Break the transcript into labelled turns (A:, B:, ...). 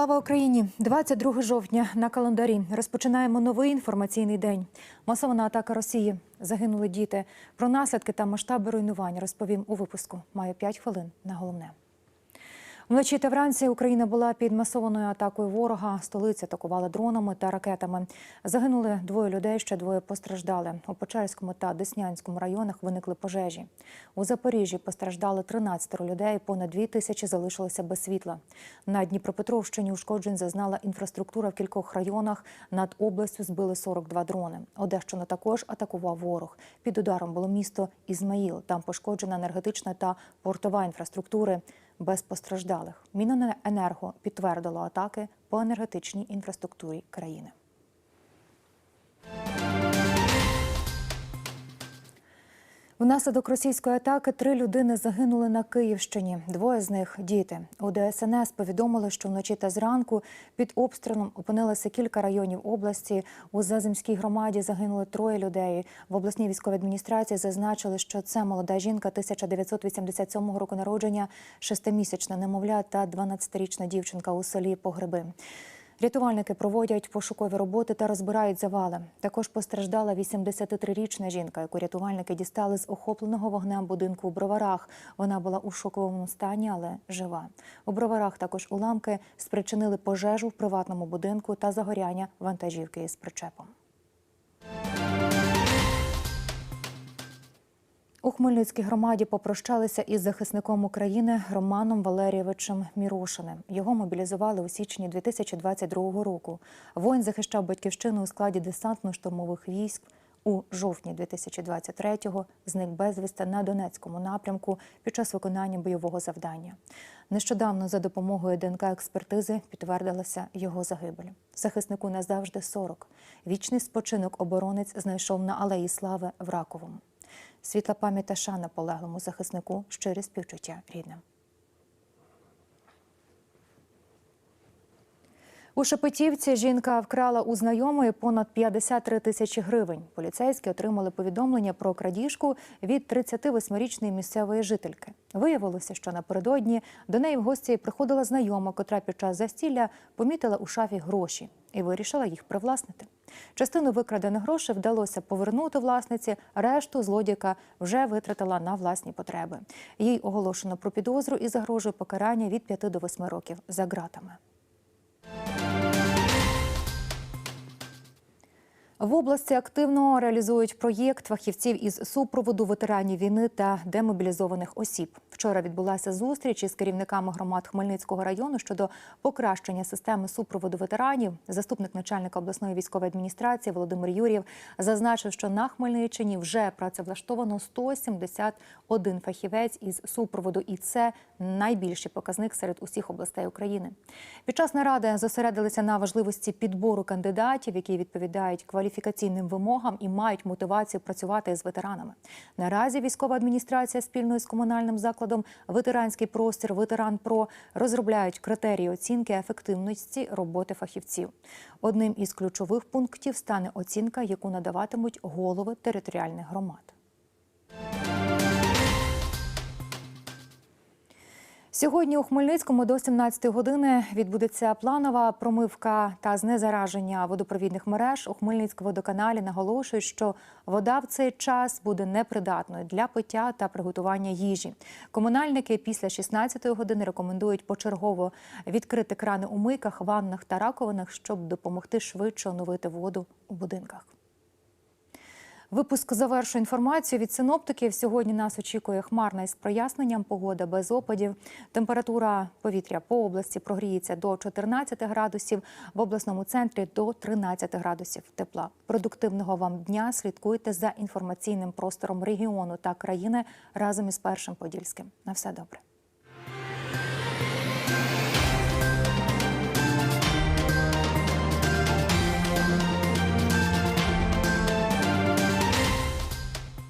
A: Слава Україні! 22 жовтня на календарі розпочинаємо новий інформаційний день. Масована атака Росії. Загинули діти. Про наслідки та масштаби руйнувань розповім у випуску. Маю 5 хвилин на головне. Вночі та вранці Україна була під масованою атакою ворога. Столиця атакували дронами та ракетами. Загинули двоє людей, ще двоє постраждали. У Печерському та Деснянському районах виникли пожежі. У Запоріжжі постраждали 13 людей. Понад 2 тисячі залишилися без світла. На Дніпропетровщині ушкоджень зазнала інфраструктура в кількох районах. Над областю збили 42 дрони. Одещину також атакував ворог. Під ударом було місто Ізмаїл. Там пошкоджена енергетична та портова інфраструктури без постраждалих. Міненерго підтвердило атаки по енергетичній інфраструктурі країни. Внаслідок російської атаки три людини загинули на Київщині. Двоє з них діти. У ДСНС повідомили, що вночі та зранку під обстрілом опинилося кілька районів області. У Заземській громаді загинули троє людей. В обласній військовій адміністрації зазначили, що це молода жінка 1987 року народження, шестимісячна немовля та 12-річна дівчинка у селі Погреби. Рятувальники проводять пошукові роботи та розбирають завали. Також постраждала 83-річна жінка, яку рятувальники дістали з охопленого вогнем будинку у броварах. Вона була у шоковому стані, але жива. У броварах також уламки спричинили пожежу в приватному будинку та загоряння вантажівки із причепом. У Хмельницькій громаді попрощалися із захисником України Романом Валерійовичем Мірошиним. Його мобілізували у січні 2022 року. Воїн захищав батьківщину у складі десантно-штурмових військ. У жовтні 2023-го зник безвісти на Донецькому напрямку під час виконання бойового завдання. Нещодавно за допомогою ДНК експертизи підтвердилася його загибель. Захиснику назавжди 40. Вічний спочинок оборонець знайшов на алеї слави в Раковому. Світла пам'ять та шана полеглому захиснику, щирі співчуття рідним. У Шепетівці жінка вкрала у знайомої понад 53 тисячі гривень. Поліцейські отримали повідомлення про крадіжку від 38-річної місцевої жительки. Виявилося, що напередодні до неї в гості приходила знайома, котра під час застілля помітила у шафі гроші і вирішила їх привласнити. Частину викрадених грошей вдалося повернути власниці, решту злодійка вже витратила на власні потреби. Їй оголошено про підозру і загрожує покарання від 5 до 8 років за ґратами. В області активно реалізують проєкт фахівців із супроводу ветеранів війни та демобілізованих осіб. Вчора відбулася зустріч із керівниками громад Хмельницького району щодо покращення системи супроводу ветеранів. Заступник начальника обласної військової адміністрації Володимир Юрів зазначив, що на Хмельниччині вже працевлаштовано 171 фахівець із супроводу, і це найбільший показник серед усіх областей України. Під час наради зосередилися на важливості підбору кандидатів, які відповідають кваліфікаційним вимогам і мають мотивацію працювати з ветеранами. Наразі військова адміністрація спільно з комунальним закладом Ветеранський простір Ветеран Про розробляють критерії оцінки ефективності роботи фахівців. Одним із ключових пунктів стане оцінка, яку надаватимуть голови територіальних громад. Сьогодні у Хмельницькому до 17 години відбудеться планова промивка та знезараження водопровідних мереж. У Хмельницькому водоканалі наголошують, що вода в цей час буде непридатною для пиття та приготування їжі. Комунальники після 16 години рекомендують почергово відкрити крани у мийках, ваннах та раковинах, щоб допомогти швидше оновити воду у будинках. Випуск завершує інформацію від синоптиків. Сьогодні нас очікує хмарна із проясненням. Погода без опадів. Температура повітря по області прогріється до 14 градусів, в обласному центрі до 13 градусів тепла. Продуктивного вам дня слідкуйте за інформаційним простором регіону та країни разом із першим подільським. На все добре.